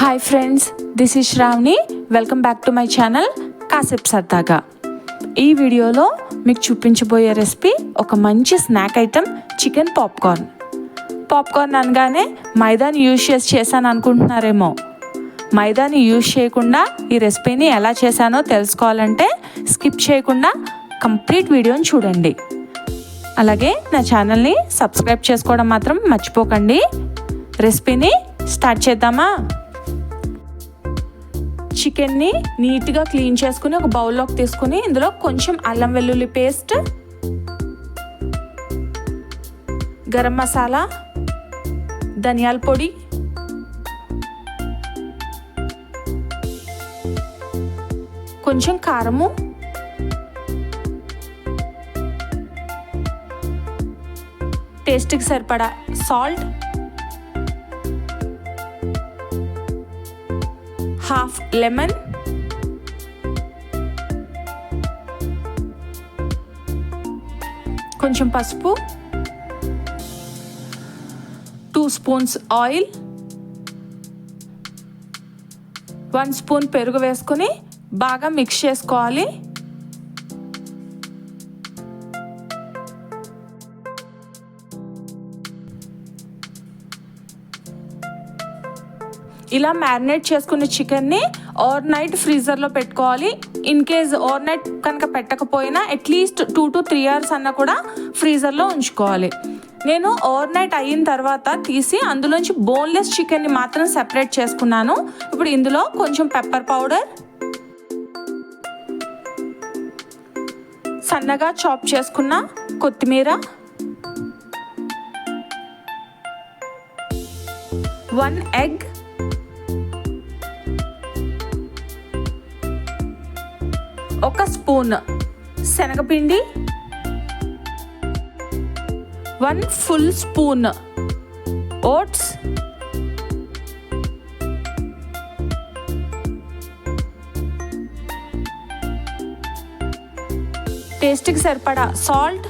Hi friends this is Shravani welcome back to my channel కాసేపు సరదాగా ఈ వీడియోలో మీకు చూపించబోయే రెసిపీ ఒక మంచి snack item chicken popcorn popcorn అనగానే మైదాని యూజ్ చేసి చేశాను అనుకుంటున్నారేమో. మైదాని యూజ్ చేయకుండా ఈ రెసిపీని ఎలా చేశానో తెలుసుకోవాలంటే స్కిప్ చేయకుండా కంప్లీట్ వీడియోని చూడండి. అలాగే నా ఛానల్ని సబ్స్క్రైబ్ చేసుకోవడం మాత్రం మర్చిపోకండి. రెసిపీని స్టార్ట్ చేద్దామా? చికెన్ని నీట్గా క్లీన్ చేసుకుని ఒక బౌల్లోకి తీసుకుని ఇందులో కొంచెం అల్లం వెల్లుల్లి పేస్ట్ గరం మసాలా ధనియాల పొడి కొంచెం కారము టేస్ట్కి సరిపడా సాల్ట్ హాఫ్ లెమన్ కొంచెం పసుపు. Two spoons oil one spoon పెరుగు వేసుకొని బాగా మిక్స్ చేసుకోవాలి. ఇలా మ్యారినేట్ చేసుకున్న చికెన్ని ఓవర్ నైట్ ఫ్రీజర్లో పెట్టుకోవాలి. ఇన్ కేస్ ఓవర్ నైట్ కనుక పెట్టకపోయినా at least two to three hours అన్న కూడా ఫ్రీజర్లో ఉంచుకోవాలి. నేను ఓవర్ నైట్ అయిన తర్వాత తీసి అందులోంచి బోన్లెస్ చికెన్ని మాత్రం సెపరేట్ చేసుకున్నాను. ఇప్పుడు ఇందులో కొంచెం పెప్పర్ పౌడర్ సన్నగా చాప్ చేసుకున్న కొత్తిమీర వన్ ఎగ్ ఒక స్పూన్ శనగపిండి వన్ ఫుల్ స్పూన్ ఓట్స్ టేస్ట్కి సరిపడా సాల్ట్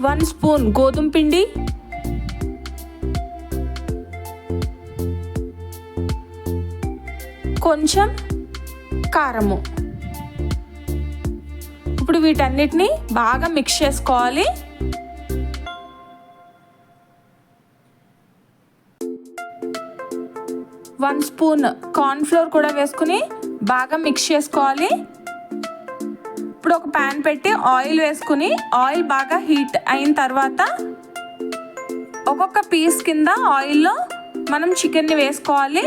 వన్ స్పూన్ గోధుమ పిండి కొంచెం కారము. ఇప్పుడు వీటన్నిటిని బాగా మిక్స్ చేసుకోవాలి. వన్ స్పూన్ కార్న్ఫ్లోర్ కూడా వేసుకుని బాగా మిక్స్ చేసుకోవాలి. ఇప్పుడు ఒక ప్యాన్ పెట్టి ఆయిల్ వేసుకుని ఆయిల్ బాగా హీట్ అయిన తర్వాత ఒక్కొక్క పీస్ కింద ఆయిల్లో మనం చికెన్ని వేసుకోవాలి.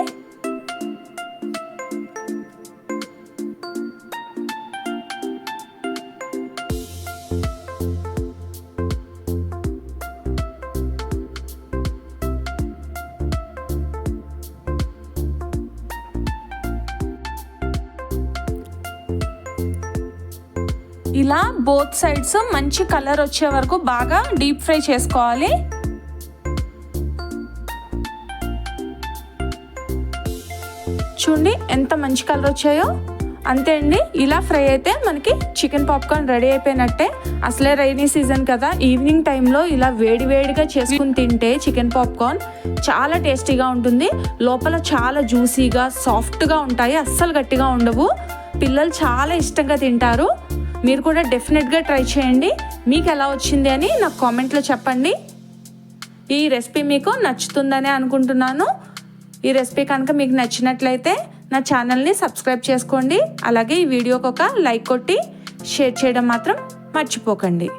ఇలా బోత్ సైడ్స్ మంచి కలర్ వచ్చే వరకు బాగా డీప్ ఫ్రై చేసుకోవాలి. చూడండి ఎంత మంచి కలర్ వచ్చాయో. అంతే అండి ఇలా ఫ్రై అయితే మనకి చికెన్ పాప్కార్న్ రెడీ అయిపోయినట్టే. అసలే రైనీ సీజన్ కదా ఈవినింగ్ టైంలో ఇలా వేడివేడిగా చేసుకుని తింటే చికెన్ పాప్కార్న్ చాలా టేస్టీగా ఉంటుంది. లోపల చాలా జ్యూసీగా సాఫ్ట్గా ఉంటాయి అస్సలు గట్టిగా ఉండవు. పిల్లలు చాలా ఇష్టంగా తింటారు. మీరు కూడా డెఫినెట్గా ట్రై చేయండి. మీకు ఎలా వచ్చింది అని నాకు కామెంట్లో చెప్పండి. ఈ రెసిపీ మీకు నచ్చుతుందని అనుకుంటున్నాను. ఈ రెసిపీ కనుక మీకు నచ్చినట్లయితే నా ఛానల్ని సబ్స్క్రైబ్ చేసుకోండి. అలాగే ఈ వీడియోకి ఒక లైక్ కొట్టి షేర్ చేయడం మాత్రం మర్చిపోకండి.